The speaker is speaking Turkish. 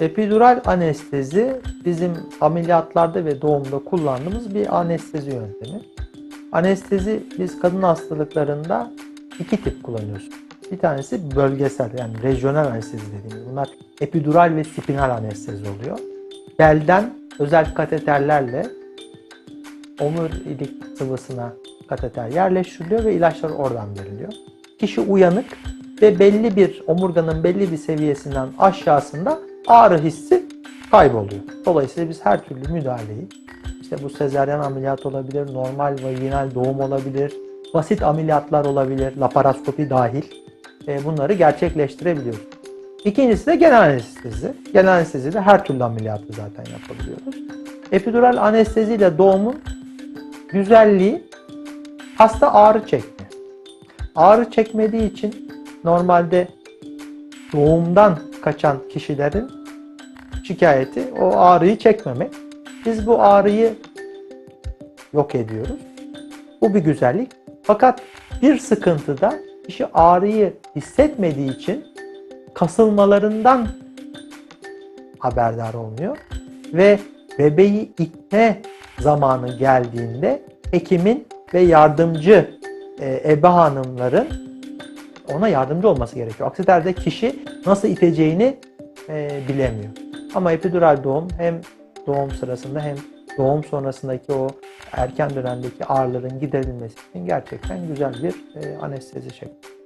Epidural anestezi bizim ameliyatlarda ve doğumda kullandığımız bir anestezi yöntemi. Anestezi biz kadın hastalıklarında iki tip kullanıyoruz. Bir tanesi bölgesel yani rejyonel anestezi dediğimiz. Bunlar epidural ve spinal anestezi oluyor. Belden özel kateterlerle omurilik sıvısına kateter yerleştiriliyor ve ilaçlar oradan veriliyor. Kişi uyanık ve belli bir omurganın belli bir seviyesinden aşağısında ağrı hissi kayboluyor. Dolayısıyla biz her türlü müdahaleyi işte bu sezaryen ameliyat olabilir, normal vaginal doğum olabilir, basit ameliyatlar olabilir, laparoskopi dahil e, bunları gerçekleştirebiliyoruz. İkincisi de genel anestezi. Genel anestezide her türlü ameliyatı zaten yapabiliyoruz. Epidural anesteziyle doğumun güzelliği hasta ağrı çekmiyor. Ağrı çekmediği için normalde doğumdan kaçan kişilerin şikayeti o ağrıyı çekmemek. Biz bu ağrıyı yok ediyoruz. Bu bir güzellik. Fakat bir sıkıntı da kişi ağrıyı hissetmediği için kasılmalarından haberdar olmuyor ve bebeği itme zamanı geldiğinde hekimin ve yardımcı e, ebe hanımların ona yardımcı olması gerekiyor. Aksi takdirde kişi nasıl iteceğini e, bilemiyor. Ama epidural doğum hem doğum sırasında hem doğum sonrasındaki o erken dönemdeki ağrıların giderilmesi için gerçekten güzel bir e, anestezi şekli.